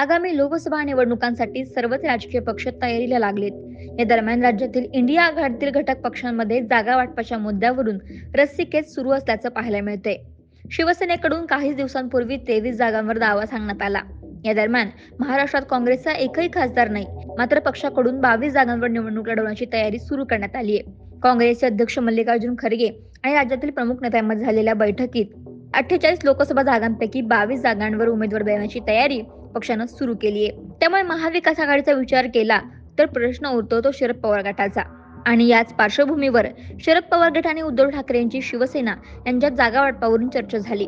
आगामी लोकसभा निवडणुकांसाठी सर्वच राजकीय पक्ष तयारीला लागलेत. या दरम्यान राज्यातील इंडिया आघाडीतील घटक पक्षांमध्ये जागा वाटपाच्या मुद्द्यावरून रस्सीखेच सुरू असल्याचं पाहायला मिळतंय. शिवसेनेकडून काही दिवसांपूर्वी तेवीस जागांवर दावा सांगण्यात आला. या दरम्यान महाराष्ट्रात काँग्रेसचा एकही खासदार नाही मात्र पक्षाकडून बावीस जागांवर निवडणूक लढवण्याची तयारी सुरू करण्यात आली आहे. काँग्रेसचे अध्यक्ष मल्लिकार्जुन खरगे आणि राज्यातील प्रमुख नेत्यांमध्ये झालेल्या बैठकीत अठ्ठेचाळीस लोकसभा जागांपैकी बावीस जागांवर उमेदवार देण्याची तयारी पक्षानं सुरू केली आहे त्यामुळे महाविकास आघाडीचा विचार केला तर प्रश्न उरतो तो शरद पवार गटाचा. आणि याच पार्श्वभूमीवर शरद पवार गट आणि उद्धव ठाकरे यांची शिवसेना यांच्यात जागा वाटपावरून चर्चा झाली.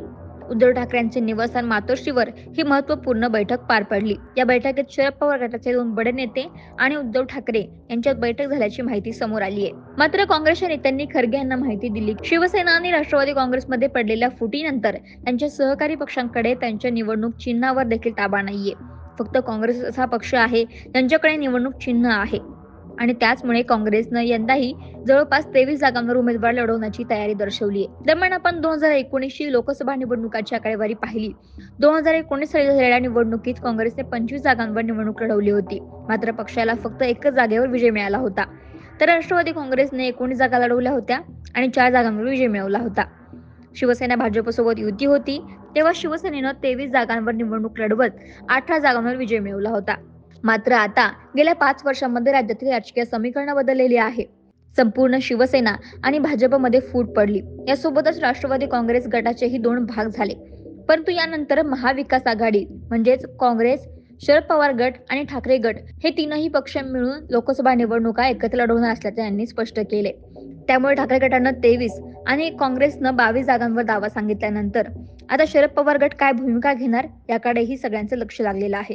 उद्धव ठाकरेंचे निवासस्थान मातोश्रीवर ही महत्त्वपूर्ण बैठक पार पडली. या बैठकीत शरद पवार गटाचे दोन बडे नेते आणि उद्धव ठाकरे यांच्यात बैठक झाल्याची माहिती समोर आली आहे मात्र काँग्रेसच्या नेत्यांनी खरगे यांना माहिती दिली. शिवसेना आणि राष्ट्रवादी काँग्रेसमध्ये पडलेल्या फुटीनंतर त्यांच्या सहकारी पक्षांकडे त्यांच्या निवडणूक चिन्हावर देखील ताबा नाहीये. फक्त काँग्रेस असा पक्ष आहे. त्यांच्याकडे निवडणूक चिन्ह आहे. आणि त्याचमुळे काँग्रेसनं यंदाही जवळपास तेवीस जागांवर उमेदवार लढवण्याची तयारी दर्शवली आहे. दरम्यान आपण दोन हजार एकोणीसची लोकसभा निवडणुकाची आकडेवारी पाहिली. दोन हजार एकोणीस साली झालेल्या निवडणुकीत काँग्रेसने पंचवीस जागांवर निवडणूक लढवली होती. मात्र पक्षाला फक्त एकच जागेवर विजय मिळाला होता. तर राष्ट्रवादी काँग्रेसने एकोणीस जागा लढवल्या होत्या आणि चार जागांवर विजय मिळवला होता. शिवसेना भाजपसोबत युती होती. तेव्हा शिवसेनेनं तेवीस जागांवर निवडणूक लढवत अठरा जागांवर विजय मिळवला होता. मात्र आता गेल्या पाच वर्षांमध्ये राज्यातील राजकीय समीकरण बदललेली आहे. संपूर्ण शिवसेना आणि भाजपमध्ये फूट पडली. यासोबतच राष्ट्रवादी काँग्रेस गटाचेही दोन भाग झाले. परंतु यानंतर महाविकास आघाडी म्हणजेच काँग्रेस शरद पवार गट आणि ठाकरे गट हे तीनही पक्ष मिळून लोकसभा निवडणुका एकत्र लढवणार असल्याचे यांनी स्पष्ट केले. त्यामुळे ठाकरे गटानं तेवीस आणि काँग्रेसनं बावीस जागांवर दावा सांगितल्यानंतर आता शरद पवार गट काय भूमिका घेणार याकडेही सगळ्यांचं लक्ष लागलेलं आहे.